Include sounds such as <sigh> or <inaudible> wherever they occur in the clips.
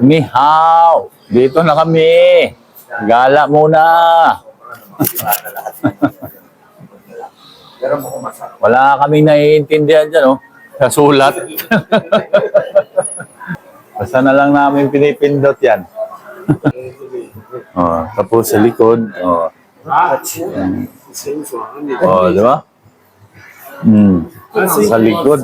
Ni. Dito na kami. Gala muna. Wala kaming naiintindihan dyan, oh. Sa sulat. <laughs> Basta na lang namin pinipindot yan. <laughs> oh, tapos sa likod. Oh, oh di ba? Hmm. Sa likod.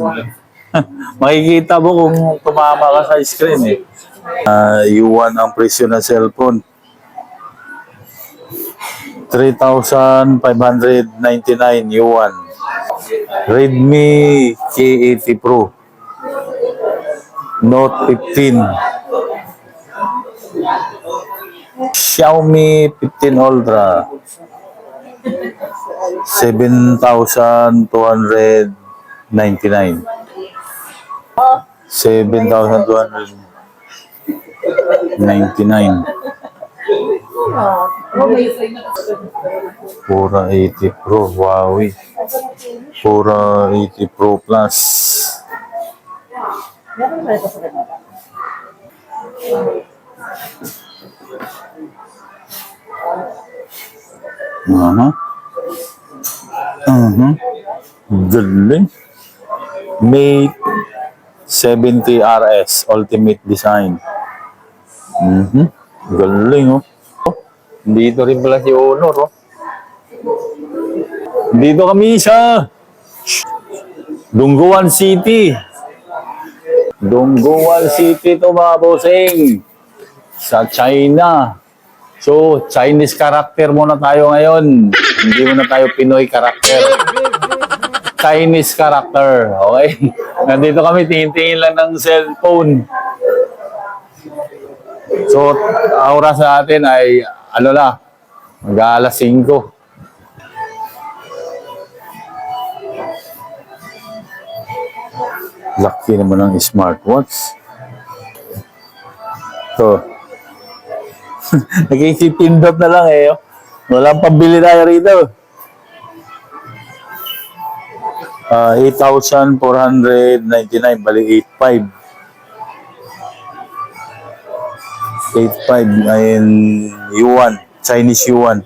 <laughs> Makikita mo kung tumama ka sa screen eh. Uh, iwan ang presyo ng cellphone. 3,599 yuan. Redmi K80 Pro. Note 15. Xiaomi 15 Ultra. 7,299. 7,299. Pura 80 Pro, Huawei. Pura 80 Pro Plus. Aha. Mhm. Galing. Mate 70 RS Ultimate Design. Mhm. Galing oh. Oh, Dito rin pala si Honor oh. Dito kami sa Dungguan City. Dungguan City to mga bossing. Sa China. So, Chinese character muna tayo ngayon. Hindi muna tayo Pinoy character. Chinese character. Okay? Nandito kami, tingin-tingin lang ng cellphone. So, oras natin ay, ano na, mag-aalas 5. Laki naman ng smartwatch. To. <laughs> Nagkikipindot na lang eh. oh. Walang pambili tayo rito. Ah, 8,499, bali 8,500. 8,500 in yuan, Chinese yuan.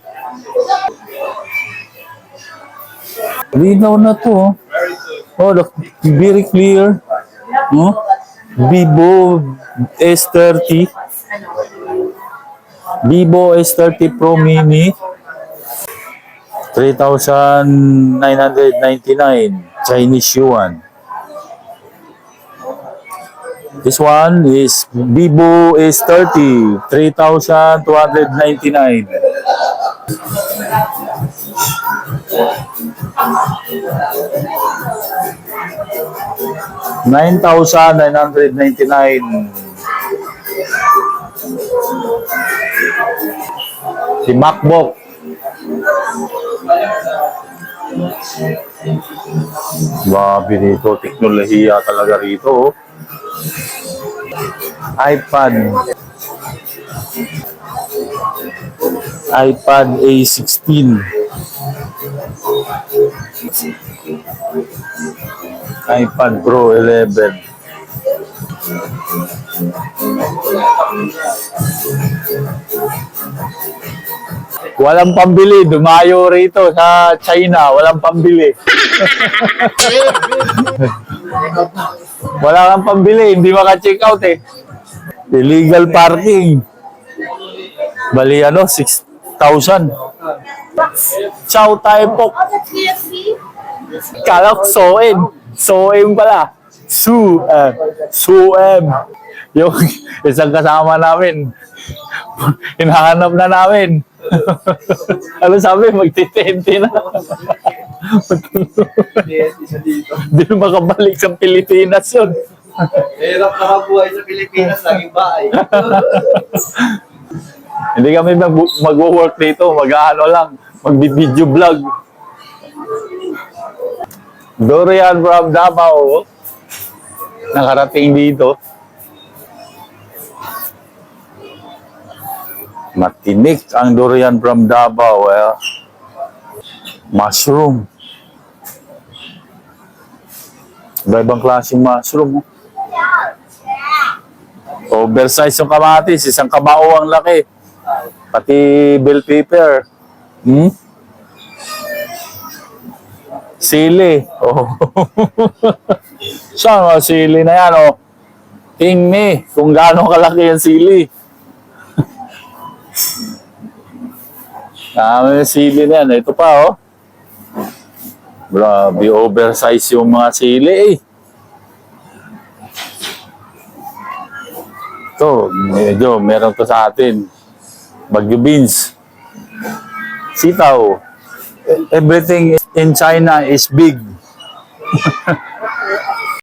Linaw na to. Oh, oh look, very clear. Oh, Vivo S30. Vivo S30 Pro Mini. 3,999 Chinese yuan. This one is Vivo S30, 3,299. Nine thousand MacBook. Grabe dito, teknolohiya talaga rito. oh. iPad. iPad A16. iPad Pro 11. Walang pambili, dumayo rito sa China, walang pambili. <laughs> Wala kang pambili, hindi maka-check out eh. Illegal parking. Bali ano, 6,000. Chow Tai Pok. Kala ko Soem. Soem pala. Su, uh, Suem. Yung <laughs> isang kasama namin. <laughs> Hinahanap na namin. <laughs> ano sabi? Magtitente na. Hindi na makabalik sa Pilipinas yun. Hirap na mabuhay sa Pilipinas, laging bahay. <laughs> Hindi kami mag- mag-work dito, mag-ano lang, mag-video vlog. Dorian from Davao, nakarating dito. Matinik ang durian from Davao. Eh. Mushroom. Iba-ibang klaseng mushroom. oh. Oversize yung kamatis, isang kamao ang laki. Pati bell pepper. Hmm? Sili. Oh. <laughs> Saan ang sili na yan, oh? Tingni kung gaano kalaki ang sili. <laughs> Dami yung sili na yan. Ito pa, oh. Grabe, oversize yung mga sili, eh. Ito, medyo meron to sa atin. Bagyo beans. Sitaw. Everything in China is big. <laughs>